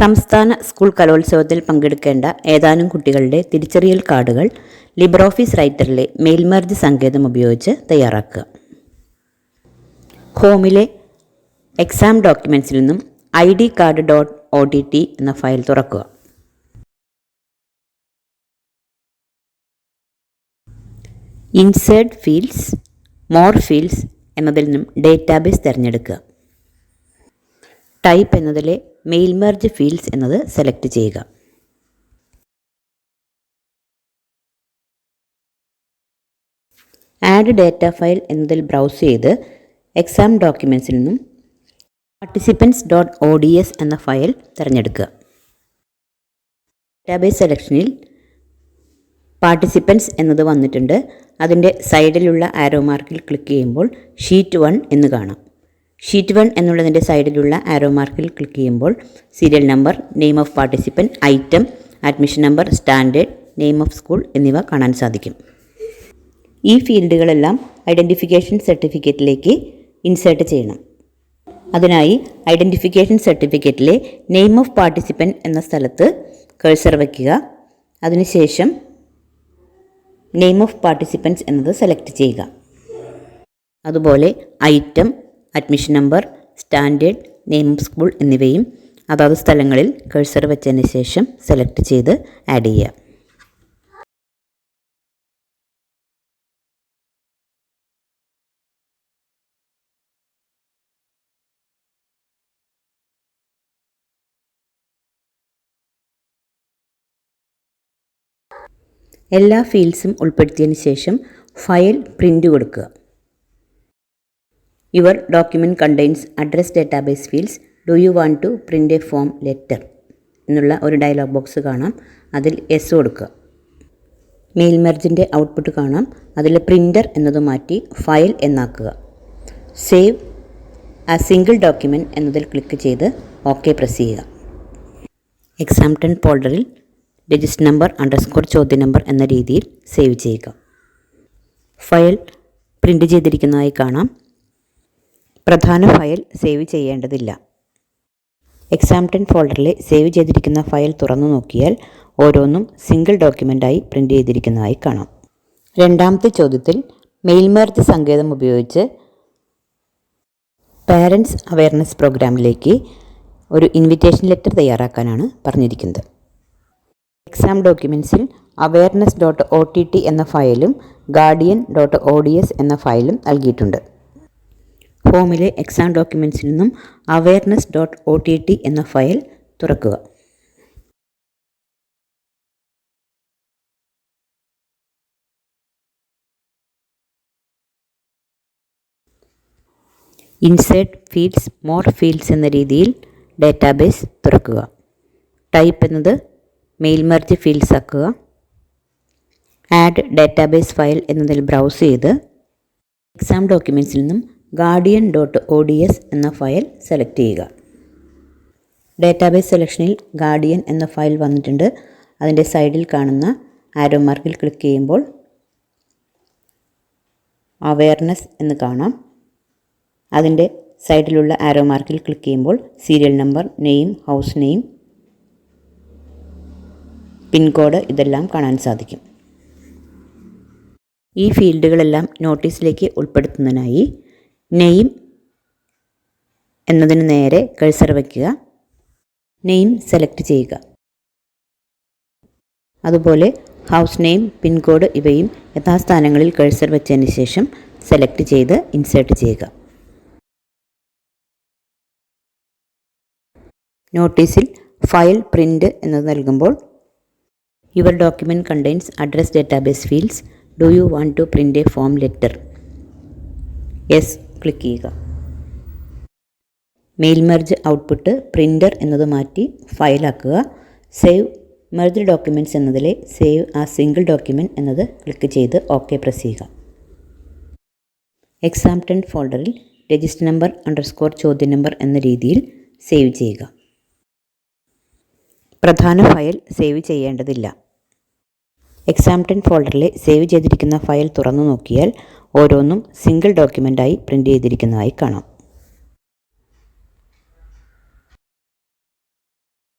സംസ്ഥാന സ്കൂൾ കലോത്സവത്തിൽ പങ്കെടുക്കേണ്ട ഏതാനും കുട്ടികളുടെ തിരിച്ചറിയൽ കാർഡുകൾ ലിബർ ഓഫീസ് റൈറ്ററിലെ മെയിൽമർജ് സങ്കേതം ഉപയോഗിച്ച് തയ്യാറാക്കുക. ഹോമിലെ എക്സാം ഡോക്യുമെൻസിൽ നിന്നും I D card dot O T T എന്ന ഫയൽ തുറക്കുക. ഇൻസേർട്ട് ഫീൽഡ്സ് മോർ ഫീൽഡ്സ് എന്നതിൽ നിന്നും ഡേറ്റാബേസ് തിരഞ്ഞെടുക്കുക. ടൈപ്പ് എന്നതിലെ മെയിൽ മെർജ് ഫീൽഡ്സ് എന്നത് സെലക്ട് ചെയ്യുക. ആഡ് ഡേറ്റ ഫയൽ എന്നതിൽ ബ്രൗസ് ചെയ്ത് എക്സാം ഡോക്യുമെൻസിൽ നിന്നും participants dot O D S എന്ന ഫയൽ തിരഞ്ഞെടുക്കുക. ഡേറ്റാബേസ് സെലക്ഷനിൽ പാർട്ടിസിപ്പൻസ് എന്നത് വന്നിട്ടുണ്ട്. അതിന്റെ സൈഡിലുള്ള ആരോ മാർക്കിൽ ക്ലിക്ക് ചെയ്യുമ്പോൾ ഷീറ്റ് വൺ എന്ന് കാണാം. ഷീറ്റ് വൺ എന്നുള്ളതിന്റെ സൈഡിലുള്ള ആരോ മാർക്കിൽ ക്ലിക്ക് ചെയ്യുമ്പോൾ serial number name of participant item admission number standard name of school എന്നിവ കാണാൻ സാധിക്കും. ഈ ഫീൽഡുകളെല്ലാം ഐഡന്റിഫിക്കേഷൻ സർട്ടിഫിക്കറ്റിലേക്ക് ഇൻസേർട്ട് ചെയ്യണം. അതിനായി ഐഡന്റിഫിക്കേഷൻ സർട്ടിഫിക്കറ്റിലെ നെയിം ഓഫ് പാർട്ടിസിപ്പന്റ് എന്ന സ്ഥലത്ത് കഴ്സർ വയ്ക്കുക. അതിനുശേഷം നെയിം ഓഫ് പാർട്ടിസിപ്പൻസ് എന്നത് സെലക്ട് ചെയ്യുക. അതുപോലെ item admission number standard name school എന്നിവയും അതാത് സ്ഥലങ്ങളിൽ കഴ്സർ വെച്ചതിന് ശേഷം സെലക്ട് ചെയ്ത് ആഡ് ചെയ്യുക. എല്ലാ ഫീൽഡ്സും ഉൾപ്പെടുത്തിയതിന് ശേഷം ഫയൽ പ്രിന്റ് കൊടുക്കുക. Your document contains address database fields. Do you want to print a form letter എന്നുള്ള ഒരു ഡയലോഗ് ബോക്സ് കാണാം. അതിൽ എസ് കൊടുക്കുക. മെയിൽ മെർജിന്റെ ഔട്ട്പുട്ട് കാണാം. അതിൽ പ്രിന്റർ എന്നത് മാറ്റി ഫയൽ എന്നാക്കുക. സേവ് ആ സിംഗിൾ ഡോക്യുമെന്റ് എന്നതിൽ ക്ലിക്ക് ചെയ്ത് ഓക്കെ പ്രസ് ചെയ്യുക. എക്സാം ടെൻ ഫോൾഡറിൽ രജിസ്റ്റർ നമ്പർ അണ്ടർസ്കോർ ചോദ്യ നമ്പർ എന്ന രീതിയിൽ സേവ് ചെയ്യുക. ഫയൽ പ്രിന്റ് ചെയ്തിരിക്കുന്നതായി കാണാം. പ്രധാന ഫയൽ സേവ് ചെയ്യേണ്ടതില്ല. എക്സാം ടെൻ ഫോൾഡറിലെ സേവ് ചെയ്തിരിക്കുന്ന ഫയൽ തുറന്നു നോക്കിയാൽ ഓരോന്നും സിംഗിൾ ഡോക്യുമെന്റായി പ്രിന്റ് ചെയ്തിരിക്കുന്നതായി കാണാം. രണ്ടാമത്തെ ചോദ്യത്തിൽ മെയിൽ മെർജ് സങ്കേതം ഉപയോഗിച്ച് പാരൻസ് അവയർനെസ് പ്രോഗ്രാമിലേക്ക് ഒരു ഇൻവിറ്റേഷൻ ലെറ്റർ തയ്യാറാക്കാനാണ് പറഞ്ഞിരിക്കുന്നത്. Exam ഡോക്യുമെൻസിൽ awareness dot O T T എന്ന ഫയലും guardian dot O D S എന്ന ഫയലും നൽകിയിട്ടുണ്ട്. ഹോമിലെ എക്സാം ഡോക്യുമെൻസിൽ നിന്നും awareness dot O T T എന്ന ഫയൽ തുറക്കുക. ഇൻസേർട്ട് ഫീൽഡ്സ് മോർ ഫീൽഡ്സ് എന്ന രീതിയിൽ ഡാറ്റാബേസ് തുറക്കുക. ടൈപ്പ് എന്നത് മെയിൽ മെർജ് ഫീൽഡ്സ് ആക്കുക. ആഡ് ഡാറ്റാബേസ് ഫയൽ എന്നതിൽ ബ്രൗസ് ചെയ്ത് എക്സാം ഡോക്യുമെൻസിൽ നിന്നും guardian dot O D S എന്ന ഫയൽ സെലക്ട് ചെയ്യുക. ഡേറ്റാബേസ് സെലക്ഷനിൽ ഗാർഡിയൻ എന്ന ഫയൽ വന്നിട്ടുണ്ട്. അതിന്റെ സൈഡിൽ കാണുന്ന ആരോ മാർക്കിൽ ക്ലിക്ക് ചെയ്യുമ്പോൾ അവയർനെസ് എന്ന് കാണാം. അതിന്റെ സൈഡിലുള്ള ആരോ മാർക്കിൽ ക്ലിക്ക് ചെയ്യുമ്പോൾ serial number name house name pincode ഇതെല്ലാം കാണാൻ സാധിക്കും. ഈ ഫീൽഡുകളെല്ലാം നോട്ടീസിലേക്ക് ഉൾപ്പെടുത്തുന്നതിനായി നെയിം എന്നതിന് നേരെ കഴ്സർ വയ്ക്കുക നെയിം സെലക്ട് ചെയ്യുക. അതുപോലെ ഹൗസ് നെയിം പിൻകോഡ് ഇവയും യഥാസ്ഥാനങ്ങളിൽ കഴ്സർ വെച്ചതിന് ശേഷം സെലക്ട് ചെയ്ത് ഇൻസേർട്ട് ചെയ്യുക. നോട്ടീസിൽ ഫയൽ പ്രിന്റ് എന്നത് നൽകുമ്പോൾ your document contains address database fields do you want to print a form letter yes click ചെയ്യുക. മെയിൽ മെർജ് ഔട്ട്പുട്ട് പ്രിന്റർ എന്നത് മാറ്റി ഫയലാക്കുക സേവ് മെർജ് ഡോക്യുമെന്റ്സ് എന്നതിലെ സേവ് ആ സിംഗിൾ ഡോക്യുമെന്റ് എന്നത് ക്ലിക്ക് ചെയ്ത് ഓക്കെ പ്രസ് ചെയ്യുക. എക്സാം ടെൻ ഫോൾഡറിൽ രജിസ്റ്റർ നമ്പർ അണ്ടർസ്കോർ ചോദ്യ നമ്പർ എന്ന രീതിയിൽ സേവ് ചെയ്യുക. പ്രധാന ഫയൽ സേവ് ചെയ്യേണ്ടതില്ല. എക്സാം ടെൻ ഫോൾഡറിലെ സേവ് ചെയ്തിരിക്കുന്ന ഫയൽ തുറന്നു നോക്കിയാൽ ഓരോന്നും സിംഗിൾ ഡോക്യുമെന്റായി പ്രിന്റ് ചെയ്തിരിക്കുന്നതായി കാണാം.